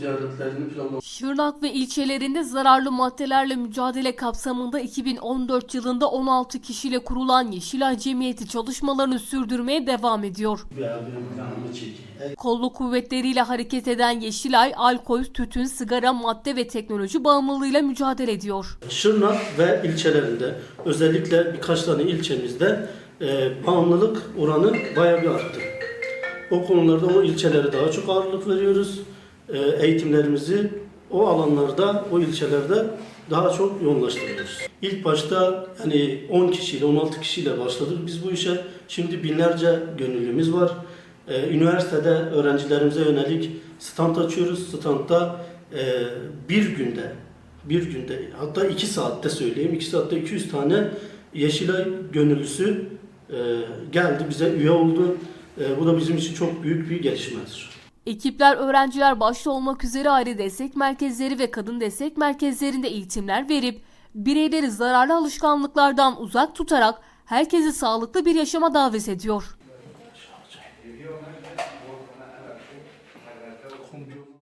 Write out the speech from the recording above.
ziyaretlerini planlamak Şırnak ve ilçelerinde zararlı maddelerle mücadele kapsamında 2014 yılında 16 kişiyle kurulan Yeşilay Cemiyeti çalışmalarını sürdürmeye devam ediyor. Kolluk kuvvetleriyle hareket eden Yeşilay, alkol, tütün, sigara, madde ve teknoloji bağımlılığıyla mücadele ediyor. Şırnak ve ilçelerinde özellikle birkaç tane ilçemizde e, bağımlılık oranı bayağı bir arttı. O konularda o ilçelere daha çok ağırlık veriyoruz. E, eğitimlerimizi o alanlarda, o ilçelerde daha çok yoğunlaştırıyoruz. İlk başta hani 10 kişiyle, 16 kişiyle başladık biz bu işe. Şimdi binlerce gönüllümüz var. E, üniversitede öğrencilerimize yönelik stand açıyoruz. Standta e, bir günde bir günde hatta iki saatte söyleyeyim iki saatte 200 tane Yeşilay gönüllüsü geldi bize üye oldu. Bu da bizim için çok büyük bir gelişmedir. Ekipler öğrenciler başta olmak üzere aile destek merkezleri ve kadın destek merkezlerinde eğitimler verip bireyleri zararlı alışkanlıklardan uzak tutarak herkesi sağlıklı bir yaşama davet ediyor.